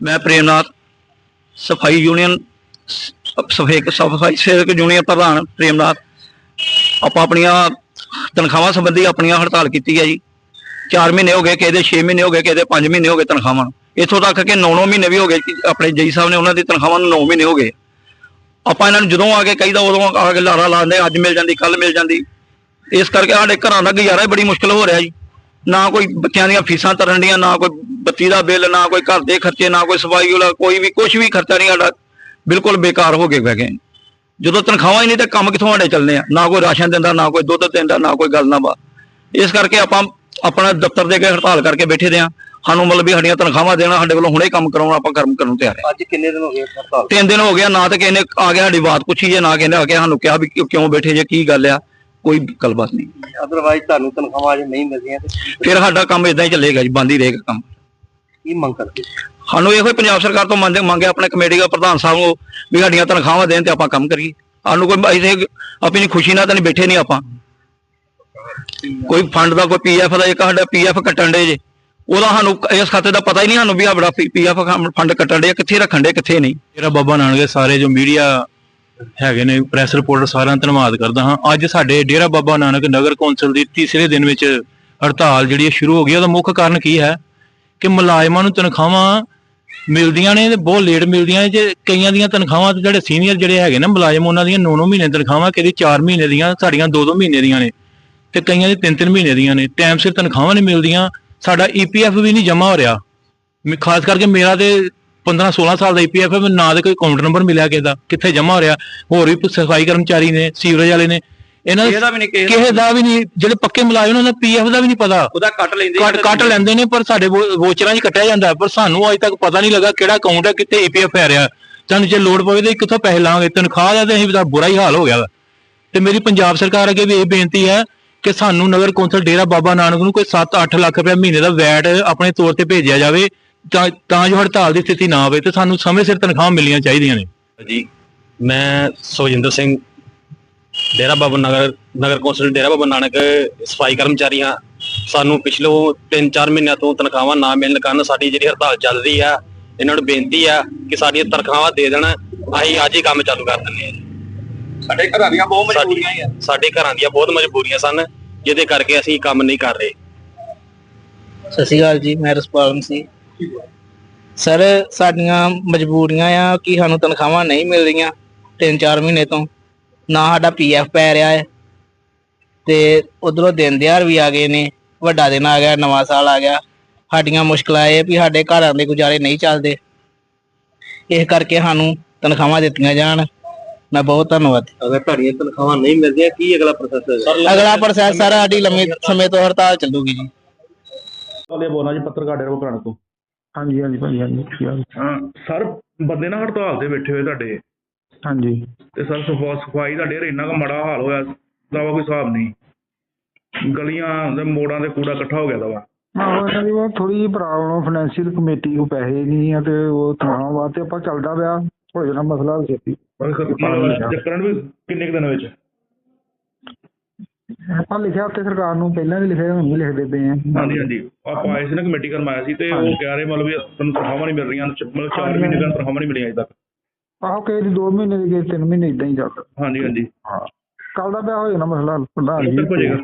ਮੈਂ ਪ੍ਰੇਮਨਾਥ ਸਫ਼ਾਈ ਯੂਨੀਅਨ ਸਫੇਕ ਸਫ਼ਾਈ ਸੇਵਕ ਯੂਨੀਅਨ ਪ੍ਰਧਾਨ ਪ੍ਰੇਮਨਾਥ। ਆਪਾਂ ਆਪਣੀਆਂ ਤਨਖਾਹਾਂ ਸੰਬੰਧੀ ਆਪਣੀਆਂ ਹੜਤਾਲ ਕੀਤੀ ਹੈ ਜੀ। 4 ਮਹੀਨੇ ਹੋ ਗਏ ਕਿਸੇ ਦੇ 6 ਮਹੀਨੇ ਹੋ ਗਏ ਕਿਸੇ ਦੇ 5 ਮਹੀਨੇ ਹੋ ਗਏ ਤਨਖਾਹਾਂ। ਇੱਥੋਂ ਤੱਕ ਕਿ 9-9 ਮਹੀਨੇ ਵੀ ਹੋ ਗਏ ਕਿ ਆਪਣੇ ਜਈ ਸਾਹਿਬ ਨੇ ਉਹਨਾਂ ਦੀ ਤਨਖਾਹਾਂ ਨੂੰ 9 ਮਹੀਨੇ ਹੋ ਗਏ। ਆਪਾਂ ਇਹਨਾਂ ਨੂੰ ਜਦੋਂ ਆ ਕੇ ਕਹੀਦਾ, ਉਦੋਂ ਆ ਕੇ ਲਾਰਾ ਲਾਉਂਦੇ, ਅੱਜ ਮਿਲ ਜਾਂਦੀ ਕੱਲ ਮਿਲ ਜਾਂਦੀ। ਇਸ ਕਰਕੇ ਸਾਡੇ ਘਰਾਂ ਦਾ ਗੁਜ਼ਾਰਾ ਹੀ ਬੜੀ ਮੁਸ਼ਕਲ ਹੋ ਰਿਹਾ ਜੀ। ਨਾ ਕੋਈ ਬੱਚਿਆਂ ਦੀਆਂ ਫੀਸਾਂ ਤਰਨ ਡੀਆਂ ਨਾ ਕੋਈ ਬੱਤੀ ਦਾ ਬਿੱਲ ਨਾ ਕੋਈ ਘਰ ਦੇ ਖਰਚੇ ਨਾ ਕੋਈ ਸਫ਼ਾਈ ਵਾਲਾ ਕੋਈ ਵੀ ਕੁਝ ਵੀ ਖਰਚਾ ਨਹੀਂ ਸਾਡਾ। ਬਿਲਕੁਲ ਬੇਕਾਰ ਹੋ ਗਏ ਬਹਿ ਗਏ। ਜਦੋਂ ਤਨਖਾਹਾਂ ਹੀ ਨਹੀਂ ਤੇ ਕੰਮ ਕਿੱਥੋਂ ਸਾਡੇ ਚੱਲਨੇ ਆ? ਨਾ ਕੋਈ ਰਾਸ਼ਨ ਦਿੰਦਾ ਨਾ ਕੋਈ ਦੁੱਧ ਦਿੰਦਾ ਨਾ ਕੋਈ ਗੱਲ ਨਾ ਬਾ ਇਸ ਕਰਕੇ ਆਪਾਂ ਆਪਣਾ ਦਫ਼ਤਰ ਦੇ ਕੇ ਹੜਤਾਲ ਕਰਕੇ ਬੈਠੇ ਦੇ ਆ। ਸਾਨੂੰ ਮਤਲਬ ਵੀ ਸਾਡੀਆਂ ਤਨਖਾਹਾਂ ਦੇਣਾ ਸਾਡੇ ਵੱਲੋਂ ਹੁਣੇ ਕੰਮ ਕਰਾਉਣਾ ਆਪਾਂ ਕਰਮ ਕਰਨ ਨੂੰ ਤਿਆਰ ਆ। ਅੱਜ ਕਿੰਨੇ ਦਿਨ ਹੋ ਗਏ ਹੜਤਾਲ ਤਿੰਨ ਦਿਨ ਹੋ ਗਿਆ ਨਾ ਤੇ ਕਿਸੇ ਨੇ ਆ ਗਿਆ ਸਾਡੀ ਬਾਤ ਪੁੱਛੀ ਜੇ ਨਾ ਕਿਸੇ ਨੇ ਆ ਕੇ ਸਾਨੂੰ ਕਿਹਾ ਵੀ ਕਿਉਂ ਬੈਠੇ ਜੇ ਕੀ ਗੱਲ ਆ? ਕੋਈ ਗੱਲਬਾਤ ਨਹੀਂ। ਅਦਰਵਾਈਜ਼ ਤੁਹਾਨੂੰ ਤਨਖਾਹਾਂ ਅਜੇ ਨਹੀਂ ਮਿਲਦੀਆਂ ਤੇ ਫਿਰ ਸਾਡਾ ਕੰਮ ਇਦਾਂ ਹੀ ਚੱਲੇਗਾ ਜੀ ਬੰਦ ਹੀ ਰਹੇਗਾ ਕੰਮ। ਕੀ ਮੰਗ ਕਰਦੇ? ਸਾਨੂੰ ਇਹੋ ਹੀ ਪੰਜਾਬ ਸਰਕਾਰ ਤੋਂ ਮੰਗ ਮੰਗੇ ਆਪਣੇ ਕਮੇਟੀ ਦਾ ਪ੍ਰਧਾਨ ਸਾਹਿਬ ਨੂੰ ਵੀ ਸਾਡੀਆਂ ਤਨਖਾਹਾਂ ਦੇਣ ਤੇ ਆਪਾਂ ਕੰਮ ਕਰੀਏ। ਸਾਨੂੰ ਕੋਈ ਅਸੀਂ ਆਪਣੀ ਖੁਸ਼ੀ ਨਾਲ ਤਾਂ ਨਹੀਂ ਬੈਠੇ ਨਹੀਂ ਆਪਾਂ। ਕੋਈ ਫੰਡ ਦਾ ਕੋਈ ਪੀਐਫ ਦਾ ਇੱਕ ਸਾਡਾ ਪੀਐਫ ਕੱਟਣ ਦੇ ਜੇ। ਉਹਦਾ ਸਾਨੂੰ ਇਸ ਖਾਤੇ ਦਾ ਪਤਾ ਹੀ ਨਹੀਂ ਸਾਨੂੰ ਵੀ ਆ ਬੜਾ ਪੀਐਫ ਫੰਡ ਕੱਟਣ ਦੇ ਕਿੱਥੇ ਰੱਖਣ ਦੇ ਕਿੱਥੇ ਨਹੀਂ। ਮੇਰਾ ਬਾਬਾ ਨਾਨਕ ਦੇ ਸਾਰੇ ਜੋ ਮੀਡੀਆ ਹੈਗੇ ਨੇ ਪ੍ਰੈਸ ਰਿਪੋਰਟਰ ਸਾਰਿਆਂ ਦਾ ਧੰਨਵਾਦ ਕਰਦਾ ਹਾਂ। ਅੱਜ ਸਾਡੇ ਡੇਰਾ ਬਾਬਾ ਨਾਨਕ ਨਗਰ ਕੌਂਸਲ ਦੀ ਤੀਸਰੇ ਦਿਨ ਵਿੱਚ ਹੜਤਾਲ ਜਿਹੜੀ ਹੈ ਸ਼ੁਰੂ ਹੋ ਗਈ ਉਹਦਾ ਮੁੱਖ ਕਾਰਨ ਕੀ ਹੈ ਕਿ ਮੁਲਾਜ਼ਮਾਂ ਨੂੰ ਤਨਖਾਹਾਂ ਮਿਲਦੀਆਂ ਨੇ ਤੇ ਬਹੁਤ ਲੇਟ ਮਿਲਦੀਆਂ ਨੇ। ਜੇ ਕਈਆਂ ਦੀਆਂ ਤਨਖਾਹਾਂ ਤੇ ਜਿਹੜੇ ਸੀਨੀਅਰ ਜਿਹੜੇ ਹੈਗੇ ਨੇ, ਮੁਲਾਜ਼ਮ ਉਹਨਾਂ ਦੀਆਂ 9-9 ਮਹੀਨੇ ਤਨਖਾਹਾਂ, ਕਿਹਦੀ 4 ਮਹੀਨੇ ਦੀਆਂ, ਸਾਡੀਆਂ 2-2 ਮਹੀਨੇ ਦੀਆਂ ਨੇ ਤੇ ਕਈਆਂ ਦੀ 3-3 ਮਹੀਨੇ ਦੀਆਂ ਨੇ। ਟਾਈਮ ਸਿਰ ਤਨਖਾਹਾਂ ਨਹੀਂ ਮਿਲਦੀਆਂ, ਸਾਡਾ ਈਪੀਐਫ ਵੀ ਨਹੀਂ ਜਮ੍ਹਾਂ ਹੋ ਰਿਹਾ। ਖਾਸ ਕਰਕੇ ਮੇਰਾ ਤੇ 15 16 ਸਾਲ ਦਾ ਈਪੀਐਫ ਹੈ ਮੈਨੂੰ ਨਾ ਦੇ ਕੋਈ ਅਕਾਊਂਟ ਨੰਬਰ ਮਿਲਿਆ ਕਿਸੇ ਦਾ ਕਿੱਥੇ ਜਮ੍ਹਾਂ ਹੋ ਰਿਹਾ ਹੋਰ ਵੀ ਸਫ਼ਾਈ ਕਰਮਚਾਰੀ ਨੇ ਸੀਵਰੇਜ ਵਾਲੇ ਨੇ ਇਹਨਾਂ ਦਾ ਵੀ ਨਹੀਂ ਕਿਸੇ ਦਾ ਵੀ ਨਹੀਂ ਜਿਹੜੇ ਪੱਕੇ ਮੁਲਾਜ਼ਮ ਉਹਨਾਂ ਦਾ ਪੀਐਫ ਦਾ ਵੀ ਨਹੀਂ ਪਤਾ। ਉਹਦਾ ਕੱਟ ਲੈਂਦੇ ਕੱਟ ਕੱਟ ਲੈਂਦੇ ਨੇ ਪਰ ਸਾਡੇ ਵੋਚਰਾਂ 'ਚ ਕੱਟਿਆ ਜਾਂਦਾ ਪਰ ਸਾਨੂੰ ਅਜੇ ਤੱਕ ਪਤਾ ਨਹੀਂ ਲੱਗਾ ਕਿਹੜਾ ਅਕਾਊਂਟ ਹੈ ਕਿੱਥੇ ਈਪੀਐਫ ਪੈ ਰਿਹਾ। ਸਾਨੂੰ ਜੇ ਲੋਡ ਪਵੇ ਤੇ ਕਿੱਥੋਂ ਪੈਸੇ ਲਾਵਾਂਗੇ ਤਨਖਾਹ ਦਾ ਤੇ ਅਸੀਂ ਤਾਂ ਬੁਰਾ ਹੀ ਹਾਲ ਹੋ ਗਿਆ ਤੇ ਮੇਰੀ ਪੰਜਾਬ ਸਰਕਾਰ ਅੱਗੇ ਵੀ ਇਹ ਬੇਨਤੀ ਹੈ ਕਿ ਸਾਨੂੰ ਨਗਰ ਕੌਂਸਲ ਡੇਰਾ ਬਾਬਾ ਨਾਨਕ ਨੂੰ ਕੋਈ 7-8 ਲੱਖ ਰੁਪਏ ਮਹੀਨੇ ਦਾ ਵੈਟ ਆਪਣੇ ਤੌਰ ਤੇ ਭੇਜਿਆ ਜਾਵੇ। ਤਾਂ ਤਾਂ ਜੋ ਹੜਤਾਲ ਦੀ ਸਥਿਤੀ ਨਾ ਆਵੇ ਤੇ ਸਾਨੂੰ ਸਮੇਂ ਸਿਰ ਤਨਖਾਹ ਮਿਲਣੀਆਂ ਚਾਹੀਦੀਆਂ ਨੇ। ਜੀ ਮੈਂ ਸੁਖਜਿੰਦਰ ਸਿੰਘ ਡੇਰਾ ਬਾਬਾ ਨਗਰ ਨਗਰ ਕੌਂਸਲ ਡੇਰਾ ਬਾਬਾ ਨਾਨਕ ਸਫ਼ਾਈ ਕਰਮਚਾਰੀ ਹਾਂ ਸਾਨੂੰ ਪਿਛਲੋ 3-4 ਮਹੀਨਿਆਂ ਤੋਂ ਤਨਖਾਹਾਂ ਨਾ ਮਿਲਣ ਕਾਰਨ ਸਾਡੀ ਜਿਹੜੀ ਹੜਤਾਲ ਚੱਲ ਰਹੀ ਆ ਇਹਨਾਂ ਨੂੰ ਬੇਨਤੀ ਆ ਕਿ ਸਾਡੀਆਂ ਤਨਖਾਹਾਂ ਦੇ ਦੇਣ। ਅਸੀਂ ਅੱਜ ਹੀ ਕੰਮ ਚਾਲੂ ਕਰ ਦਿੰਦੇ ਆ ਸਾਡੇ ਘਰਾਂ ਦੀਆਂ ਬਹੁਤ ਸਾਡੀ ਸਾਡੇ ਘਰਾਂ ਦੀਆਂ ਬਹੁਤ ਮਜਬੂਰੀਆਂ ਸਨ ਜਿਹਦੇ ਕਰਕੇ ਅਸੀਂ ਕੰਮ ਨਹੀਂ ਕਰ ਰਹੇ। ਸਤਿ ਸ਼੍ਰੀ ਅਕਾਲ ਜੀ ਮੈਂ ਰਸਪਾਲ ਸਿੰਘ। ਸਰ ਸਾਡੀਆਂ ਮਜਬੂਰੀਆਂ ਆ ਕਿ ਸਾਨੂੰ ਤਨਖਾਹਾਂ ਨਹੀਂ ਮਿਲ ਰਹੀਆਂ 3-4 ਮਹੀਨੇ ਤੋਂ। ਨਾ ਸਾਡਾ ਪੀਐਫ ਪੈ ਰਿਹਾ ਹੈ ਤੇ ਉਧਰੋਂ ਦਿਨ ਦਿਹਾੜ ਵੀ ਆ ਗਏ ਨੇ। ਵੱਡਾ ਦਿਨ ਆ ਗਿਆ ਨਵਾਂ ਸਾਲ ਆ ਗਿਆ। ਸਾਡੀਆਂ ਮੁਸ਼ਕਲਾਂ ਇਹ ਵੀ ਸਾਡੇ ਘਰਾਂ ਦੇ ਗੁਜ਼ਾਰੇ ਨਹੀਂ ਚੱਲਦੇ। ਇਸ ਕਰਕੇ ਸਾਨੂੰ ਤਨਖਾਹਾਂ ਦਿੱਤੀਆਂ ਜਾਣ। ਮੈਂ ਬਹੁਤ ਧੰਨਵਾਦ ਅਗਰ ਤੁਹਾਡੀਆਂ ਤਨਖਾਹਾਂ ਨਹੀਂ ਮਿਲਦੀਆਂ ਕੀ ਅਗਲਾ ਪ੍ਰੋਸੈਸ ਹੈ ਅਗਲਾ ਪ੍ਰੋਸੈਸ ਸਰ ਸਾਡੀ ਲੰਮੇ ਸਮੇਂ ਤੋਂ ਹੜਤਾਲ ਚੱਲੂਗੀ ਜੀ। ਬੋਲਣਾ ਜੀ ਪੱਤਰਕਾਰ ਡੇਰਾ ਬਕਰਾਣ ਤੋਂ। ਹਾਂਜੀ ਹਾਂਜੀ ਭਾਜੀ ਹਾਂਜੀ ਕੀ ਹਾਲ ਹਾਂ ਸਰ ਬੰਦੇ ਨਾ ਹੜਤਾਲ ਤੇ ਬੈਠੇ ਹੋਏ ਤੁਹਾਡੇ। ਹਾਂਜੀ। ਤੇ ਸਰ ਸਫਾ ਸਫ਼ਾਈ ਦਾ ਡੇਰ ਇੰਨਾ ਕੁ ਮਾੜਾ ਹਾਲ ਹੋਇਆ ਦਾ ਵਾ ਕੋਈ ਹਿਸਾਬ ਨਹੀਂ। ਗਲੀਆਂ ਦੇ ਮੋੜਾਂ ਤੇ ਕੂੜਾ ਇਕੱਠਾ ਹੋ ਗਿਆ ਦਾ ਵਾ। ਆਹੋ ਇਹਨਾਂ ਦੀ ਬਹੁਤ ਥੋੜੀ ਜਿਹੀ ਪ੍ਰੋਬਲਮ ਫਾਈਨੈਂਸ਼ੀਅਲ ਕਮੇਟੀ ਕੋ ਪੈਸੇ ਨਹੀਂ ਆ ਤੇ ਉਹ ਤਨਖਾਹ ਵਾਸਤੇ ਆਪਾਂ ਚੱਲਦਾ ਪਿਆ। ਹੋ ਜਾਣਾ ਮਸਲਾ ਛੇਤੀ। ਪਰ ਸਰ ਕੀ ਹੋਇਆ? ਚੱਕਰਨ ਵੀ ਕਿੰਨੇ ਕੁ ਦਿਨ ਵਿੱਚ? ਆਪਾਂ ਲਿਖਿਆ ਉੱਤੇ ਸਰਕਾਰ ਨੂੰ ਪਹਿਲਾਂ ਵੀ ਲਿਖਿਆ ਹੁਣ ਵੀ ਲਿਖਦੇ ਪਏ ਆ। ਹਾਂਜੀ ਹਾਂਜੀ। ਆਪਾਂ ਆਏ ਸੀ ਨਾ ਕਮੇਟੀ ਕਰਨ ਆਇਆ ਸੀ ਤੇ ਉਹ ਕਹਿ ਰਹੇ ਮਤਲਬ ਵੀ ਤੁਹਾਨੂੰ ਤਨਖਾਹਾਂ ਨਹੀਂ ਮਿਲ ਰਹੀਆਂ ਮਤਲਬ 4 ਮਹੀਨੇ ਦੀਆਂ ਤਨਖਾਹਾਂ ਨਹੀਂ ਮਿਲੀਆਂ ਅਜੇ ਤੱਕ। ਆਹੋ ਕਿਸੇ ਦੀ 2 ਮਹੀਨੇ ਦੀ ਕਿਸੇ ਦੀ 3 ਮਹੀਨੇ ਇਦਾਂ ਹੀ ਚੱਲਦਾ। ਹਾਂਜੀ ਹਾਂਜੀ। ਹਾਂ। ਕੱਲ ਦਾ ਪਿਆ ਹੋ ਜਾਣਾ ਮਸਲਾ ਕਿੱਥੇ ਹੋ ਜਾਏਗਾ